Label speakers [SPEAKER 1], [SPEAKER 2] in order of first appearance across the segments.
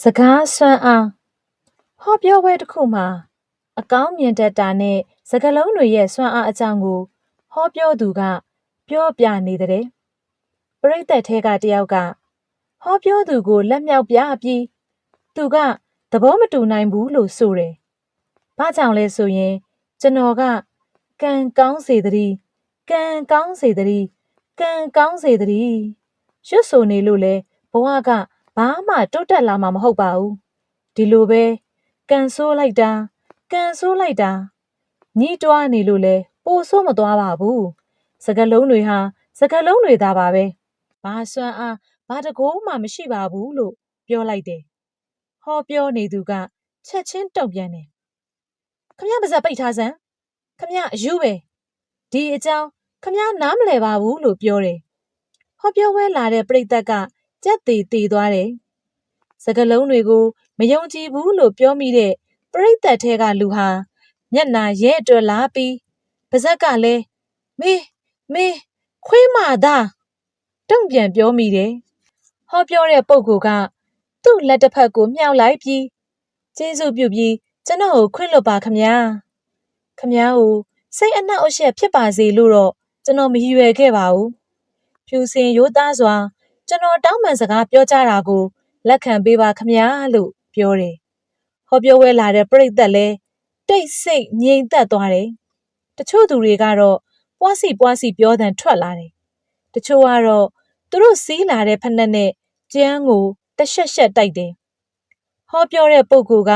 [SPEAKER 1] စကားစွမ်းအားဟောပြောပွဲတစ်ခုမှာ အကောင်းမြင်တတ်တာနဲ့စကားလုံးတွေရဲ့စွမ်းအားအကြောင်းကို ဟောပြောသူက ပြောပြနေတဲ့ပရိသတ်ထဲကတယောက်ကဟောပြောသူကိုလက်မြောက်ပြပြီးသူကသဘောမတူနိုင်ဘူးလို့ဆိုတယ်။ဘာကြောင့်လဲဆိုရင် ကျွန်တော်ကကံကောင်းစေတည်းကံကောင်းစေတည်းကံကောင်းစေတည်းရွတ်ဆိုနေလို့လဲဘဝက ဘာမှတိုးတက်လာမှာမဟုတ်ပါဘူးဒီလိုပဲကန်ဆိုးလိုက်တာကန်ဆိုးလိုက်တာညှိတွားနေလို့လဲပိုဆိုးမသွားပါဘူးစကလုံးတွေဟာစကလုံးတွေသားပါပဲဘာစွမ်းအားဘာတကိုးမှမရှိပါဘူးလို့ပြောလိုက်တယ်ဟောပြောနေသူကချက်ချင်းတုံ့ပြန်တယ်ခမရပါဇက်ပိတ်ထားစမ်းခမရအယူပဲဒီအကြောင်းခမရနားမလဲပါဘူးလို့ပြောတယ်ဟောပြောဝဲလာတဲ့ပြိတ္တက ကြက်သေးသေးသွားတယ်စကလုံးတွေကိုမယုံကြည်ဘူးလို့ပြောမိတဲ့ပရိသတ်ထဲကလူဟာမျက်နာရဲတွက်လာပြီးပါဇက်ကလည်းမေးမေးခွေးမသားတုံ့ပြန်ပြောမိတယ်ဟောပြောတဲ့ပုဂ္ဂိုလ်ကသူ့လက်တစ်ဖက်ကိုမြှောက်လိုက်ပြီးကျေးဇူးပြုပြီးကျွန်တော်ကိုခွင့်လွတ်ပါခမညာခမညာကိုစိတ်အနှောက်အယှက်ဖြစ်ပါစေလို့တော့ကျွန်တော်မရည်ရွယ်ခဲ့ပါဘူးဖြူစင်ရိုးသားစွာ ကျွန်တော်တောင်းပန်စကားပြောကြတာကိုလက်ခံပေးပါခမညာလို့ပြောတယ်။ဟောပြောဝဲလာတဲ့ပြိသက်လည်းတိတ်ဆိတ်ငြိမ်သက်သွားတယ်။တချို့သူတွေကတော့ပွားစီပွားစီပြောတဲ့ထွက်လာတယ်။တချို့ကတော့သူတို့စီးလာတဲ့ဖက်နဲ့နဲ့ကျန်းကိုတရှက်ရှက်တိုက်တယ်။ဟောပြောတဲ့ပုဂ္ဂိုလ်က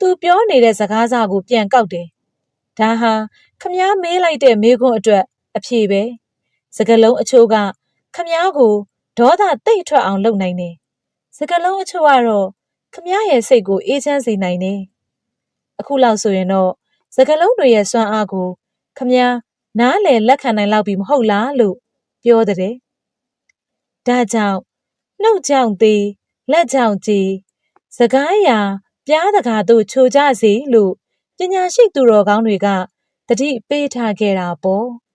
[SPEAKER 1] သူပြောနေတဲ့စကားစာကိုပြန်ကောက်တယ်။ဒါဟာခမားမေးလိုက်တဲ့မေးခွန်းအတွက်အဖြေပဲ။စကလုံးအချို့ကခမားကို ဒေါသတိတ်ထွက်အောင်လုပ်နိုင်တယ်။စကလုံးအချို့ကတော့ခမရဲ့စိတ်ကိုအေးချမ်းစေနိုင်တယ်။အခုလောက်ဆိုရင်တော့စကလုံးတွေရဲ့စွမ်းအားကိုခမနားလည်လက်ခံနိုင်လောက်ပြီမဟုတ်လားလို့ပြောတဲ့။ဒါကြောင့်နှုတ်ကြောင့်သေးလက်ကြောင့်ကြည်စကားရာပြားတကာတို့ချိုကြစေလို့ပညာရှိသူတော်ကောင်းတွေကတတိပေးထားခဲ့တာပေါ့။